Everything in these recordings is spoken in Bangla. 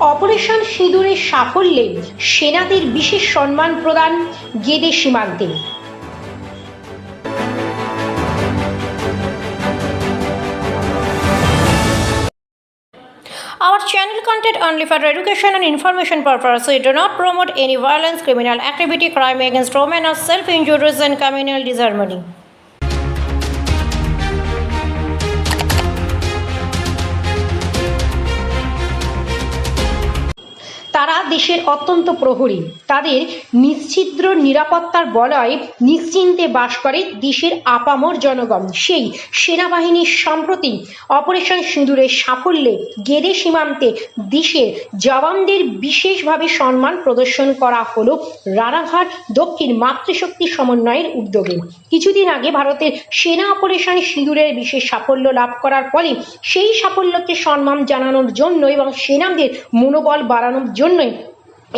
অপারেশন সিঁদুরের সাফল্যে সেনাদের বিশেষ সম্মান প্রদান গেদে সীমান্তে Our channel content only for education and information purpose. We do not promote any violence, criminal activity, crime against women, or self-injuries and communal disharmony. তারা দেশের অত্যন্ত প্রহরী। তাদের নিশ্ছিদ্র নিরাপত্তার বলয় নিশ্চিন্তে বাস করে দেশের আপামর জনগণ। সেই সেনাবাহিনীর সম্প্রতি অপারেশন সিঁদুরের সাফল্যে গেদে সীমান্তে দেশের জওয়ানদের বিশেষভাবে সম্মান প্রদর্শন করা হলো রানাঘাট দক্ষিণ মাতৃশক্তি সমন্বয়ের উদ্যোগে। কিছুদিন আগে ভারতের সেনা অপারেশন সিঁদুরের বিশেষ সাফল্য লাভ করার ফলে সেই সাফল্যকে সম্মান জানানোর জন্য এবং সেনাদের মনোবল বাড়ানোর জন্যই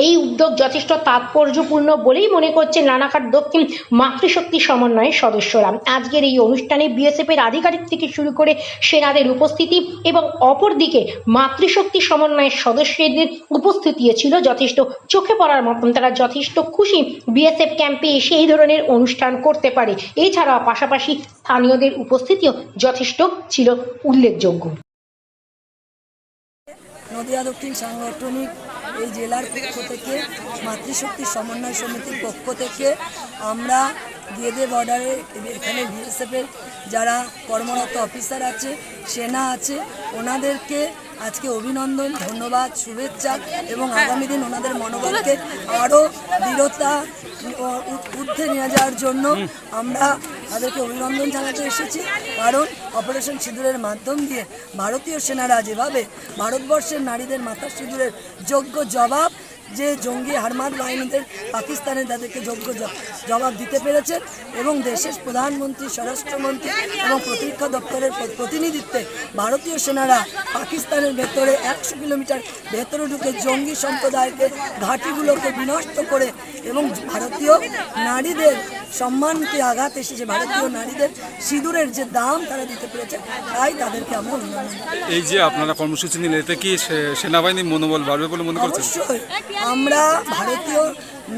এই উদ্যোগ যথেষ্ট তাৎপর্যপূর্ণ বলেই মনে করছেন রানাঘাট দক্ষিণ মাতৃশক্তি সমন্বয়ের সদস্যরা। আজকের এই অনুষ্ঠানে বিএসএফ এর আধিকারিক থেকে শুরু করে সেনাদের উপস্থিতি এবং অপরদিকে মাতৃশক্তি সমন্বয়ের সদস্যদের উপস্থিতিও ছিল যথেষ্ট। চোখে পড়ার মতন তারা যথেষ্ট খুশি বিএসএফ ক্যাম্পে এসে এই ধরনের অনুষ্ঠান করতে পারে। এছাড়াও পাশাপাশি স্থানীয়দের উপস্থিতিও যথেষ্ট ছিল উল্লেখযোগ্য। নদিয়া দক্ষিণ সাংগঠনিক এই জেলার পক্ষ থেকে মাতৃশক্তি সমন্বয় সমিতির পক্ষ থেকে আমরা গেদে বর্ডারে এখানে বিএসএফের যারা কর্মরত অফিসার আছে সেনা আছে ওনাদেরকে আজকে অভিনন্দন ধন্যবাদ শুভেচ্ছা এবং আগামী দিন ওনাদের মনোবলকে আরও দৃঢ়তা ঊর্ধ্বে নিয়ে যাওয়ার জন্য আমরা তাদেরকে অভিনন্দন জানাতে এসেছি। কারণ অপারেশন সিঁদুরের মাধ্যম দিয়ে ভারতীয় সেনারা যেভাবে ভারতবর্ষের নারীদের মাথা সিঁদুরের যোগ্য জবাব, যে জঙ্গি হারমাদ বাহিনীদের পাকিস্তানে তাদেরকে যোগ্য জবাব দিতে পেরেছেন এবং দেশের প্রধানমন্ত্রী, স্বরাষ্ট্রমন্ত্রী এবং প্রতিরক্ষা দপ্তরের প্রতিনিধিত্বে ভারতীয় সেনারা পাকিস্তানের ভেতরে একশো কিলোমিটার ভেতরে ঢুকে জঙ্গি সম্প্রদায়কে ঘাঁটিগুলোকে বিনষ্ট করে এবং ভারতীয় নারীদের সম্মানকে আঘাত এসেছে। ভারতীয় নারীদের সিঁদুরের যে দাম তারা দিতে পেরেছে তাই তাদেরকে আমরা এই যে আপনারা কর্মসূচি নিলে এতে কি সেনাবাহিনীর মনোবল বাড়বে বলে মনে করছেন? অবশ্যই। আমরা ভারতীয়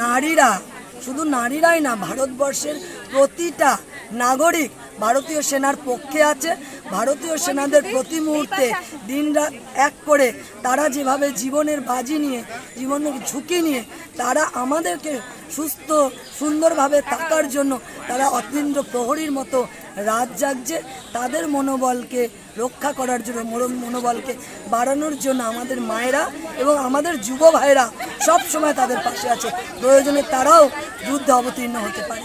নারীরা শুধু নারীরাই না ভারতবর্ষের প্রতিটা নাগরিক ভারতীয় সেনার পক্ষে আছে। ভারতীয় সেনাদের প্রতি মুহূর্তে দিন এক করে তারা যেভাবে জীবনের বাজি নিয়ে, জীবনের ঝুঁকি নিয়ে তারা আমাদেরকে সুস্থ, সুন্দরভাবে থাকার জন্য তারা অতীন্দ্র প্রহরীর মতো রাত জাগছে। তাদের মনোবলকে রক্ষা করার জন্য মনো- মনোবলকে বাড়ানোর জন্য আমাদের মায়েরা এবং আমাদের যুব ভাইরা সবসময় তাদের পাশে আছে। প্রয়োজনে তারাও যুদ্ধে অবতীর্ণ হতে পারে।